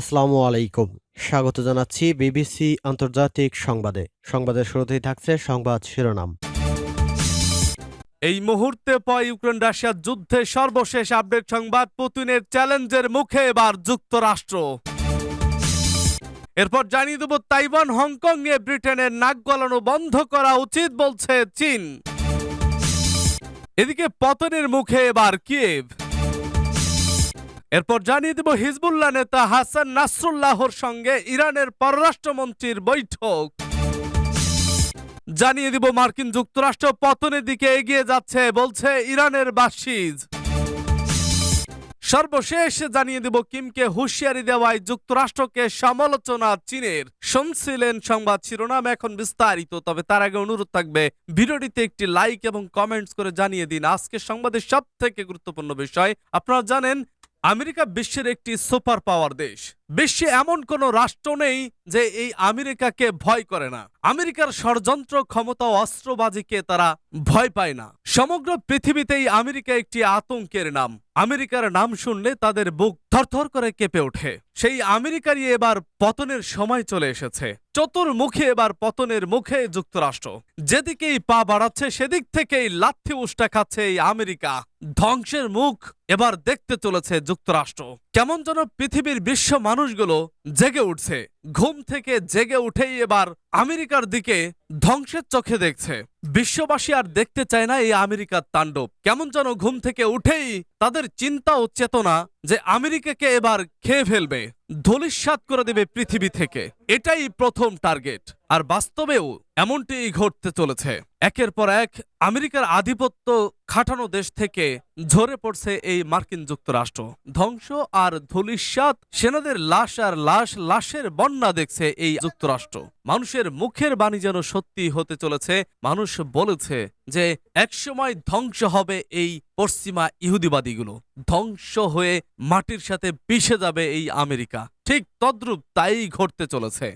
আসসালামু আলাইকুম। স্বাগত জানাচ্ছি বিবিসি আন্তর্জাতিক সংবাদে। সংবাদের শুরুতেই থাকছে সংবাদ শিরোনাম। এই মুহূর্তে পর ইউক্রেন রাশিয়ার যুদ্ধে সর্বশেষ আপডেট সংবাদ পুতিনের চ্যালেঞ্জের মুখে এবার যুক্তরাষ্ট্র। এরপর জানিয়ে দেব, তাইওয়ান হংকং নিয়ে ব্রিটেনের নাক গলানো বন্ধ করা উচিত বলছে চীন। এদিকে পতনের মুখে এবার কিয়েভ। এরপর জানিয়ে দেব হিজবুল্লাহ নেতা হাসান নাসরুল্লাহর সঙ্গে ইরানের পররাষ্ট্রমন্ত্রীর বৈঠক। জানিয়ে দিব মার্কিন যুক্তরাষ্ট্র পতনের দিকে এগিয়ে যাচ্ছে, বলছে ইরানের বাসিজ। সর্বশেষ জানিয়ে দিব কিমকে হুঁশিয়ারি দেওয়ায় যুক্তরাষ্ট্রকে সমালোচনা চীনের। শুনছিলেন সংবাদ শিরোনাম এখন বিস্তারিত, তবে তার আগে অনুরোধ থাকবে, ভিডিওটিতে একটি লাইক এবং কমেন্টস করে জানিয়ে দিন। আজকের সংবাদের সব থেকে গুরুত্বপূর্ণ বিষয়, আপনারা জানেন আমেরিকা বিশ্বের একটি সুপার পাওয়ার দেশ। বিশ্বে এমন কোনো রাষ্ট্র নেই যে এই আমেরিকাকে ভয় করে না। আমেরিকার ষড়যন্ত্র ক্ষমতা অস্ত্রবাজিকে তারা ভয় পায় না। সমগ্র পৃথিবীতেই আমেরিকা একটি আতঙ্কের নাম। আমেরিকার নাম শুনলে তাদের বুক থরথর করে কেঁপে ওঠে। সেই আমেরিকারই এবার পতনের সময় চলে এসেছে। চতুর্মুখে এবার পতনের মুখে যুক্তরাষ্ট্র। যেদিকেই পা বাড়াচ্ছে, সেদিক থেকেই লাথি উষ্টা খাচ্ছে এই আমেরিকা। ধ্বংসের মুখ এবার দেখতে চলেছে যুক্তরাষ্ট্র। কেমন যেন পৃথিবীর বিশ্ব মানুষগুলো জেগে উঠছে। ঘুম থেকে জেগে উঠেই এবার আমেরিকার দিকে ধ্বংসের চোখে দেখছে। বিশ্ববাসী আর দেখতে চায় না এই আমেরিকার তাণ্ডব। কেমন যেন ঘুম থেকে উঠেই তাদের চিন্তা ও চেতনা যে আমেরিকাকে এবার খেয়ে ফেলবে ধলিস্বাত করে দেবে পৃথিবী থেকে। এটাই প্রথম টার্গেট। আর বাস্তবেও এমনটিই ঘটতে চলেছে। একের পর এক আমেরিকার আধিপত্য খাটানো দেশ থেকে ঝরে পড়ছে এই মার্কিন যুক্তরাষ্ট্র। ধ্বংস আর ধলিস্বাত সেনাদের লাশ আর লাশ, লাশের বন্যা দেখছে এই যুক্তরাষ্ট্র। মানুষের মুখের বাণী যেন সত্যি হতে চলেছে। মানুষ বলেছে যে একসময় ধ্বংস হবে এই পশ্চিমা ইহুদিবাদীগুলো। ধ্বংস হয়ে মাটির সাথে পিষে যাবে এই আমেরিকা। ঠিক তদ্রূপ তাই ঘটতে চলেছে।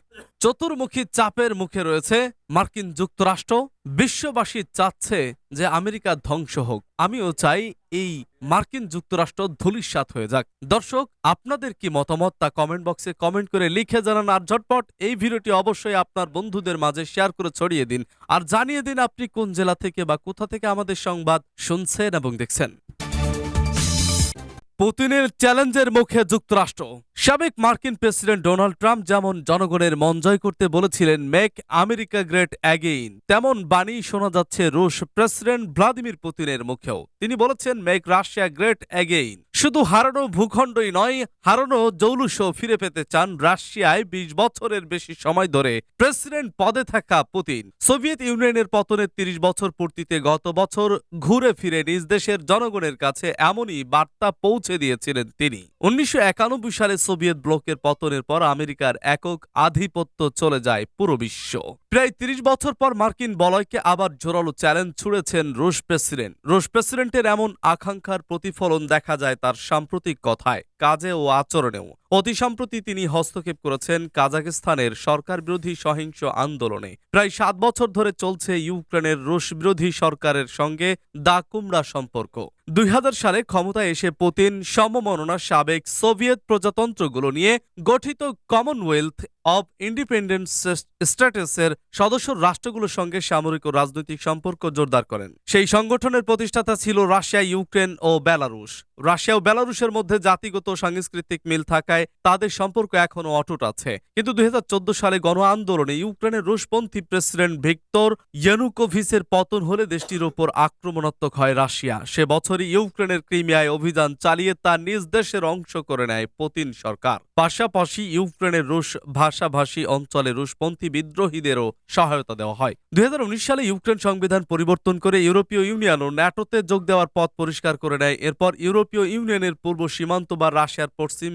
চতুর্মুখী চাপের মুখে রয়েছে মার্কিন যুক্তরাষ্ট্র। বিশ্ববাসী চাচ্ছে যে আমেরিকা ধ্বংস হোক। আমিও চাই এই মার্কিন যুক্তরাষ্ট্র ধূলিসাৎ হয়ে যাক। দর্শক, আপনাদের কি মতামত তা কমেন্ট বক্সে কমেন্ট করে লিখে জানান আর ঝটপট এই ভিডিওটি অবশ্যই আপনার বন্ধুদের মাঝে শেয়ার করে ছড়িয়ে দিন। আর জানিয়ে দিন আপনি কোন জেলা থেকে বা কোথা থেকে আমাদের সংবাদ শুনছেন এবং দেখছেন? পুতিনের চ্যালেঞ্জের মুখে যুক্তরাষ্ট্র। সাবেক মার্কিন প্রেসিডেন্ট ডোনাল্ড ট্রাম্প যেমন জনগণের মন জয় করতে বলেছিলেন, মেক আমেরিকা গ্রেট অ্যাগেইন তেমন বাণী শোনা যাচ্ছে রুশ প্রেসিডেন্ট ভ্লাদিমির পুতিনের মুখেও। তিনি বলেছেন, মেক রাশিয়া গ্রেট অ্যাগেইন শুধু হারানো ভূখণ্ডই নয়, হারানো জৌলুসও ফিরে পেতে চান রাশিয়ায় বিশ বছরের বেশি সময় ধরে। প্রেসিডেন্ট পদে থাকা পুতিন, সোভিয়েত ইউনিয়নের পতনের তিরিশ বছর পূর্তিতে গত বছর ঘুরে ফিরে নিজ দেশের জনগণের কাছে এমনই বার্তা পৌঁছে দিয়েছিলেন তিনি। উনিশশো একানব্বই সালে সোভিয়েত ব্লকের পতনের পর আমেরিকার একক আধিপত্য চলে যায় পুরো বিশ্ব। প্রায় তিরিশ বছর পর মার্কিন বলয়কে আবার জোরালো চ্যালেঞ্জ ছুড়েছেন রুশ প্রেসিডেন্ট। রুশ প্রেসিডেন্টের এমন আকাঙ্ক্ষার প্রতিফলন দেখা যায় তার সাম্প্রতিক কথায়, কাজে ও আচরণেও। অতি সম্প্রতি তিনি হস্তক্ষেপ করেছেন কাজাকিস্তানের সরকার বিরোধী সহিংস আন্দোলনে। প্রায় সাত বছর ধরে চলছে ইউক্রেনের রুশ বিরোধী সরকারের সঙ্গে দা কুমড়া সম্পর্ক। দুই হাজার সালে ক্ষমতায় এসে পুতিন সমমননা সাবেক সোভিয়েত প্রজাতন্ত্রগুলো নিয়ে গঠিত কমনওয়েলথ অব ইন্ডিপেন্ডেন্স স্ট্যাটাসের সদস্য রাষ্ট্রগুলোর সঙ্গে সামরিক ও রাজনৈতিক সম্পর্ক জোরদার করেন। সেই সংগঠনের প্রতিষ্ঠাতা ছিল রাশিয়া, ইউক্রেন ও বেলারুশ। রাশিয়া ও বেলারুশের মধ্যে জাতিগত সাংস্কৃতিক মিল থাকায় তাদের সম্পর্ক এখনও অটুট আছে। কিন্তু দুই হাজার চোদ্দ সালে গণ আন্দোলনে ইউক্রেনের রুশপন্থী প্রেসিডেন্ট ভিক্তর ইয়েনুকোভিসের পতন হলে দেশটির ওপর আক্রমণাত্মক হয় রাশিয়া। সে বছরই ইউক্রেনের ক্রিমিয়ায় অভিযান চালিয়ে তা নিজ দেশের অংশ করে নেয় পুতিন সরকার। পাশাপাশি ইউক্রেনের রুশ ভাষাভাষী অঞ্চলে রুশপন্থী বিদ্রোহীদেরও সহায়তা দেওয়া হয়। দুই হাজার উনিশ সালে ইউক্রেন সংবিধান পরিবর্তন করে ইউরোপীয় ইউনিয়ন ও ন্যাটোতে যোগ দেওয়ার পথ পরিষ্কার করে নেয়। এরপর ইউরোপীয় ইউনিয়নের পূর্ব সীমান্ত বা রাশিয়ার পশ্চিম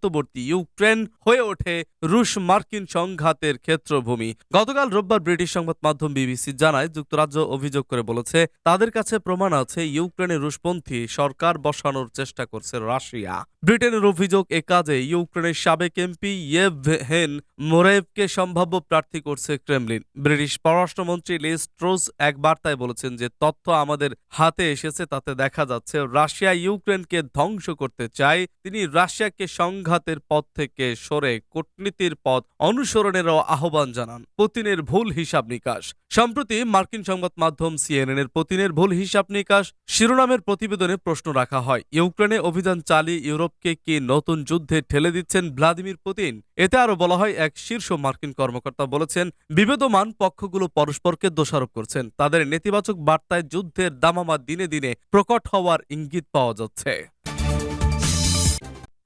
সীমান্তবর্তী ইউক্রেন হয়ে ওঠে রুশ মার্কিন সংঘাতের ক্ষেত্রভূমি। গতকাল রোববার ব্রিটিশ সংবাদ মাধ্যম বিবিসি জানায়, যুক্তরাজ্য অভিযোগ করে বলেছে, তাদের কাছে প্রমাণ আছে, ইউক্রেনে রুশপন্থী সরকার বসানোর চেষ্টা করছে রাশিয়া। ব্রিটেনের অভিযোগ এ কাজে ইউক্রেনের সাবেক এমপি ইয়েভহেন মোরেভকে সম্ভাব্য প্রার্থী করছে ক্রেমলিন। ব্রিটিশ পররাষ্ট্রমন্ত্রী লিস ট্রোস এক বার্তায় বলেছেন যে, তথ্য আমাদের হাতে এসেছে, তাতে দেখা যাচ্ছে রাশিয়া ইউক্রেনকে ধ্বংস করতে চায়, তিনি রাশিয়াকে সংঘাতের পথ থেকে সরে কূটনীতির পথ অনুসরণেরও আহ্বান জানান পুতিনের ভুল হিসাব নিকাশ। সম্প্রতি মার্কিন সংবাদ মাধ্যম সিএনএনের পুতিনের ভুল হিসাব নিকাশ শিরোনামের প্রতিবেদনে প্রশ্ন রাখা হয়, ইউক্রেনে অভিযান চালিয়ে ইউরোপকে কি নতুন যুদ্ধে ঠেলে দিচ্ছেন ভ্লাদিমির পুতিন? এতে আরও বলা হয়, এক শীর্ষ মার্কিন কর্মকর্তা বলেছেন, বিবেদমান পক্ষগুলো পরস্পরকে দোষারোপ করছেন। তাদের নেতিবাচক বার্তায় যুদ্ধের দামামা দিনে দিনে প্রকট হওয়ার ইঙ্গিত পাওয়া যাচ্ছে।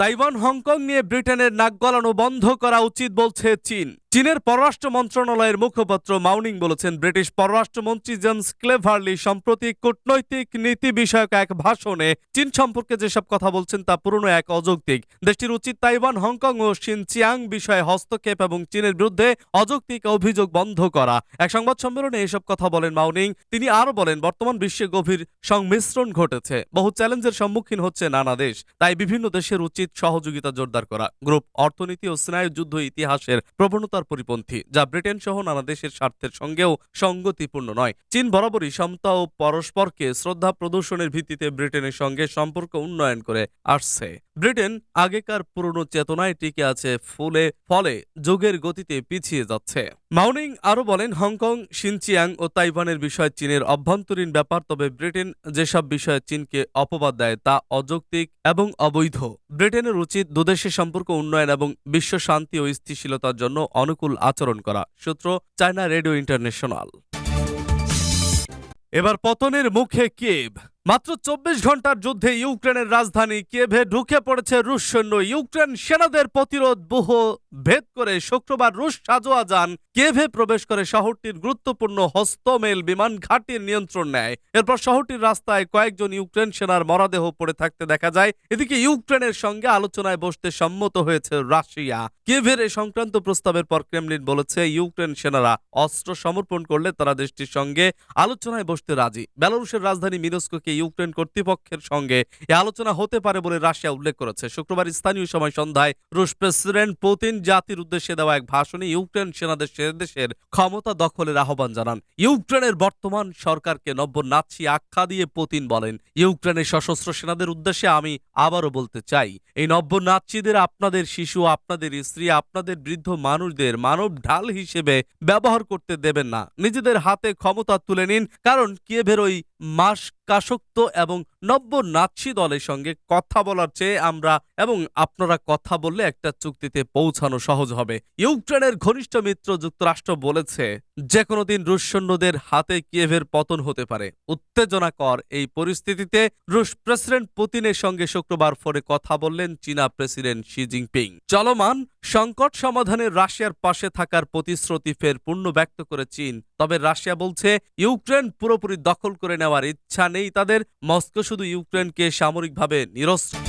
তাইওয়ান, হংকং নিয়ে ব্রিটেনের নাক গলানো বন্ধ করা উচিত বলছে চীন। চীনের পররাষ্ট্র মন্ত্রণালয়ের মুখপাত্র মাউনিং বলেছেন, ব্রিটিশ পররাষ্ট্রমন্ত্রী জেমস ক্লেভারলি সম্প্রতি কূটনৈতিক নীতি বিষয়ক এক ভাষণে চীন সম্পর্কে যেসব কথা বলছেন তা পুরনো এক অযৌক্তিক। দেশটির উচিত তাইওয়ান, হংকং ও শিনচিয়াং বিষয়ে হস্তক্ষেপ এবং চীনের বিরুদ্ধে অযৌক্তিক অভিযোগ বন্ধ করা। এক সংবাদ সম্মেলনে এসব কথা বলেন মাউনিং তিনি আরও বলেন, বর্তমান বিশ্বে গভীর সংমিশ্রণ ঘটেছে। বহু চ্যালেঞ্জের সম্মুখীন হচ্ছে নানা দেশ। তাই বিভিন্ন দেশের উচিত সহযোগিতা জোরদার করা। গ্রুপ অর্থনীতি ও স্নায়ুযুদ্ধ ইতিহাসের প্রবণতার পরিপন্থী, যা ব্রিটেন সহ নানা দেশের স্বার্থের সঙ্গেও সঙ্গতিপূর্ণ নয়। চীন বরাবরই সমতা ও পরস্পরকে শ্রদ্ধা প্রদর্শনের ভিত্তিতে ব্রিটেনের সঙ্গে সম্পর্ক উন্নয়ন করে আসছে। ব্রিটেন আগেকার পুরনো চেতনায় টিকে আছে ফুলে, ফলে যুগের গতিতে পিছিয়ে যাচ্ছে। মাউনিং আরও বলেন, হংকং, শিনচিয়াং ও তাইওয়ানের বিষয় চীনের অভ্যন্তরীণ ব্যাপার, তবে ব্রিটেন যেসব বিষয়ে চীনকে অপবাদ দেয় তা অযৌক্তিক এবং অবৈধ। ব্রিটেনের উচিত দুদেশের সম্পর্ক উন্নয়ন এবং বিশ্ব শান্তি ও স্থিতিশীলতার জন্য অনুকূল আচরণ করা, সূত্র চায়না রেডিও ইন্টারন্যাশনাল। এবার পতনের মুখে কিয়েভ। মাত্র চব্বিশ ঘণ্টার যুদ্ধে ইউক্রেনের রাজধানী কিয়েভে ঢুকে পড়েছে রুশ সৈন্য। ইউক্রেন সেনাদের প্রতিরোধ বুহ ভেদ করে শুক্রবার রুশ সাজোয়া যান। কিয়েভে প্রবেশ করে শহরটির গুরুত্বপূর্ণ হস্তমেল বিমান ঘাটির নিয়ন্ত্রণ নেয়। এরপর শহরটির রাস্তায় কয়েকজন ইউক্রেন সেনার মরদেহ পড়ে থাকতে দেখা যায়। এদিকে ইউক্রেনের সঙ্গে আলোচনায় বসতে সম্মত হয়েছে রাশিয়া। কিয়েভের এ সংক্রান্ত প্রস্তাবের পর ক্রেমলিন বলেছে, ইউক্রেন সেনারা অস্ত্র সমর্পণ করলে তারা দেশটির সঙ্গে আলোচনায় বসতে রাজি। বেলারুশের রাজধানী মিনস্কোকে ইউক্রেন কর্তৃপক্ষের সঙ্গে। এ আলোচনা হতে পারে বলে রাশিয়া উল্লেখ করেছে। শুক্রবার স্থানীয় সময় সন্ধ্যায় রুশ প্রেসিডেন্ট পুতিন জাতির উদ্দেশ্যে দেওয়া এক ভাষণে ইউক্রেন সেনাদের দেশের ক্ষমতা দখলের আহ্বান জানান। ইউক্রেনের বর্তমান সরকারকে নব্য নাৎসি আখ্যা দিয়ে পুতিন বলেন, ইউক্রেনের সশস্ত্র সেনাদের উদ্দেশ্যে আমি আবারও বলতে চাই, এই নব্য নাৎসিদের আপনাদের শিশু, আপনাদের স্ত্রী, আপনাদের বৃদ্ধ মানুষদের মানব ঢাল হিসেবে ব্যবহার করতে দেবেন না। নিজেদের হাতে ক্ষমতা তুলে নিন, কারণ কিয়েভের ওই মাস কাসক্ত এবং নব্য নাৎসি দলের সঙ্গে কথা বলার চেয়ে আমরা এবং আপনারা কথা বললে একটা চুক্তিতে পৌঁছানো সহজ হবে। ইউক্রেনের ঘনিষ্ঠ মিত্র যুক্তরাষ্ট্র বলেছে যে কোনো দিন রুশ সৈন্যদের হাতে কিয়েভের পতন হতে পারে। উত্তেজনাকর এই পরিস্থিতিতে রুশ প্রেসিডেন্ট পুতিনের সঙ্গে শুক্রবার ফোনে কথা বললেন চীনা প্রেসিডেন্ট শি জিনপিং। চলমান সংকট সমাধানে রাশিয়ার পাশে থাকার প্রতিশ্রুতি ফের পূর্ণ ব্যক্ত করে চীন। তবে রাশিয়া বলছে, ইউক্রেন পুরোপুরি দখল করে নেওয়ার ইচ্ছা নেই তাদের। মস্কো শুধু ইউক্রেনকে সামরিকভাবে নিরস্ত্র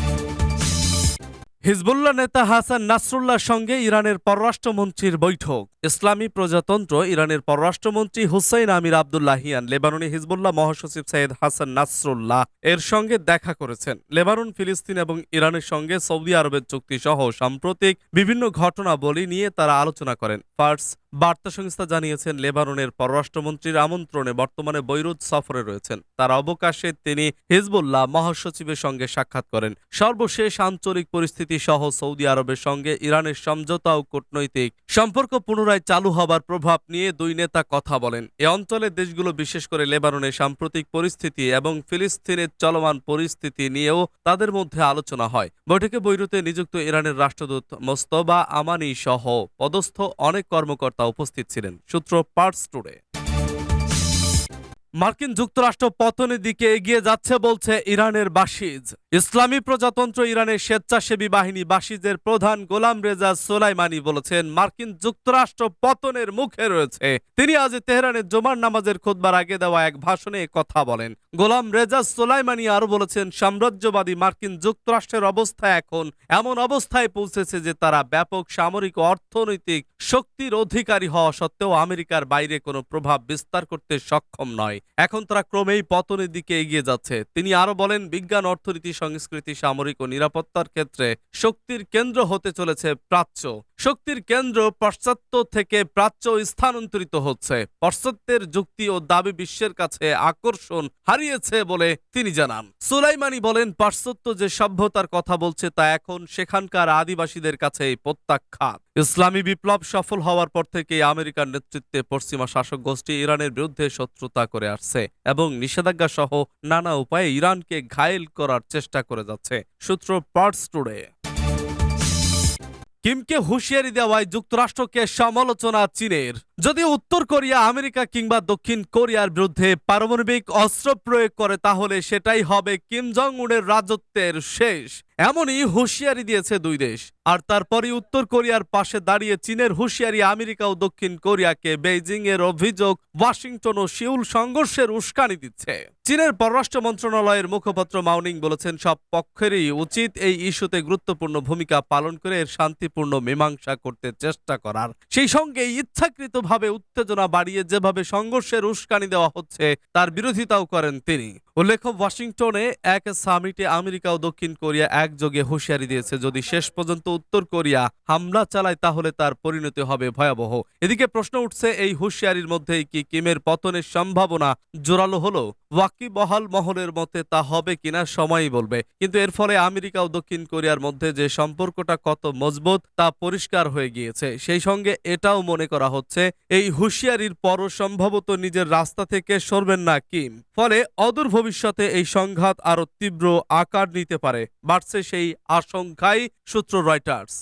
হিজবুল্লাহ নেতা হাসান নাসরুল্লাহর সঙ্গে ইরানের পররাষ্ট্রমন্ত্রীর বৈঠক। ইসলামী প্রজাতন্ত্র ইরানের পররাষ্ট্রমন্ত্রী হুসাইন আমির আবদুল্লাহিয়ান লেবাননি হিজবুল্লাহ মহাসচিব সৈয়দ হাসান নাসরুল্লাহ এর সঙ্গে দেখা করেছেন। লেবানন, ফিলিস্তিন এবং ইরানের সঙ্গে সৌদি আরবের চুক্তি সহ সাম্প্রতিক বিভিন্ন ঘটনাবলী নিয়ে তারা আলোচনা করেন। ফার্স বার্তা সংস্থা জানিয়েছেন, লেবাননের পররাষ্ট্রমন্ত্রীর আমন্ত্রণে বর্তমানে বৈরুত সফরে রয়েছেন। তার অবকাশে তিনি হিজবুল্লাহ মহাসচিবের সঙ্গে সাক্ষাৎ করেন। সর্বশেষ আঞ্চলিক পরিস্থিতি সহ সৌদি আরবের সঙ্গে ইরানের সমঝোতা ও কূটনৈতিক সম্পর্ক পুনরায় চালু হবার প্রভাব নিয়ে দুই নেতা কথা বলেন। এ অঞ্চলের দেশগুলো বিশেষ করে লেবাননের সাম্প্রতিক পরিস্থিতি এবং ফিলিস্তিনের চলমান পরিস্থিতি নিয়েও তাদের মধ্যে আলোচনা হয়। বৈঠকে বৈরুতে নিযুক্ত ইরানের রাষ্ট্রদূত মোস্তবা আমানি সহ পদস্থ অনেক কর্মকর্তা উপস্থিত ছিলেন সূত্র পার্টস টুডে মার্কিন যুক্তরাষ্ট্র পতনের দিকে এগিয়ে যাচ্ছে বলছে ইরানের বাসিজ। ইসলামী প্রজাতন্ত্র ইরানের স্বেচ্ছাসেবী বাহিনী বাসিজের প্রধান গোলাম রেজা সোলাইমানি বলেছেন, মার্কিন যুক্তরাষ্ট্র পতনের মুখে রয়েছে। তিনি আজ তেহরানের জোমার নামাজের খুতবার আগে দেওয়া এক ভাষণে কথা বলেন। গোলাম রেজা সোলাইমানি আরও বলেছেন, সাম্রাজ্যবাদী মার্কিন যুক্তরাষ্ট্রের অবস্থা এখন এমন অবস্থায় পৌঁছেছে যে তারা ব্যাপক সামরিক অর্থনৈতিক শক্তির অধিকারী হওয়া সত্ত্বেও আমেরিকার বাইরে কোনো প্রভাব বিস্তার করতে সক্ষম নয়। এখন তারা ক্রমেই পতনের দিকে এগিয়ে যাচ্ছে। তিনি আরও বলেন, বিজ্ঞান, অর্থনীতি, সংস্কৃতি, সামরিক ও নিরাপত্তার ক্ষেত্রে শক্তির কেন্দ্র হতে চলেছে প্রাচ্য। শক্তির কেন্দ্র পাশ্চাত্য থেকে প্রাচ্য স্থানান্তরিত হচ্ছে। পাশ্চাত্যের যুক্তি ও দাবি বিশ্বের কাছে আকর্ষণ হারিয়েছে বলে তিনি জানান। সুলাইমানি বলেন, পাশ্চাত্য যে সভ্যতার কথা বলছে তা এখন সেখানকার আদিবাসীদের কাছে প্রত্যাখ্যাত। ইসলামী বিপ্লব সফল হওয়ার পর থেকে আমেরিকার নেতৃত্বে পশ্চিমা শাসক গোষ্ঠী ইরানের বিরুদ্ধে শত্রুতা করে আসছে এবং নিষেধাজ্ঞা সহ নানা উপায়ে ইরানকে ঘায়েল করার চেষ্টা করে যাচ্ছে। সূত্র পার্টস টুডে। কিমকে হুঁশিয়ারি দেওয়ায় যুক্তরাষ্ট্রকে সমালোচনা চীনের। যদি উত্তর কোরিয়া, আমেরিকা কিংবা দক্ষিণ কোরিয়ার বিরুদ্ধে পারমাণবিক অস্ত্র প্রয়োগ করে, তাহলে সেটাই হবে কিম জং উনের রাজত্বের শেষ। এমনই হুঁশিয়ারি দিয়েছে দুই দেশ। আর তারপরই উত্তর কোরিয়ার পাশে দাঁড়িয়ে চীনের হুঁশিয়ারি আমেরিকা ও দক্ষিণ কোরিয়াকে বেইজিং এর অভিযোগ ওয়াশিংটন ও সিউল সংঘর্ষের উস্কানি দিচ্ছে। চীনের পররাষ্ট্র মন্ত্রণালয়ের মুখপাত্র মাউনিং বলেছেন, সব পক্ষেরই উচিত এই ইস্যুতে গুরুত্বপূর্ণ ভূমিকা পালন করে এর শান্তিপূর্ণ মীমাংসা করতে চেষ্টা করার। সেই সঙ্গে ইচ্ছাকৃতভাবে উত্তেজনা বাড়িয়ে যেভাবে সংঘর্ষের উস্কানি দেওয়া হচ্ছে তার বিরোধিতাও করেন তিনি। উল্লেখ্য, ওয়াশিংটনে এক সামিটে আমেরিকা ও দক্ষিণ কোরিয়া একযোগে হুঁশিয়ারি দিয়েছে, যদি শেষ পর্যন্ত উত্তর কোরিয়া হামলা চালায়, তাহলে তার পরিণতি হবে ভয়াবহ। এদিকে প্রশ্ন উঠছে, এই হুঁশিয়ারির মধ্যেই কি কিমের পতনের সম্ভাবনা জোরালো হলো? ওয়াকিবহাল মহলের মতে তা হবে কিনা, সময়ই বলবে। কিন্তু এর ফলে আমেরিকা ও দক্ষিণ কোরিয়ার মধ্যে যে সম্পর্কটা কত মজবুত, তা পরিষ্কার হয়ে গিয়েছে। সেই সঙ্গে এটাও মনে করা হচ্ছে, এই হুঁশিয়ারির পর সম্ভবত নিজের রাস্তা থেকে সরবেন না কিম। ফলে অদূর ভবিষ্যতে এই সংঘাত আরও তীব্র আকার নিতে পারে বাড়ছে সেই আশঙ্কাই সূত্র রয়টার্স।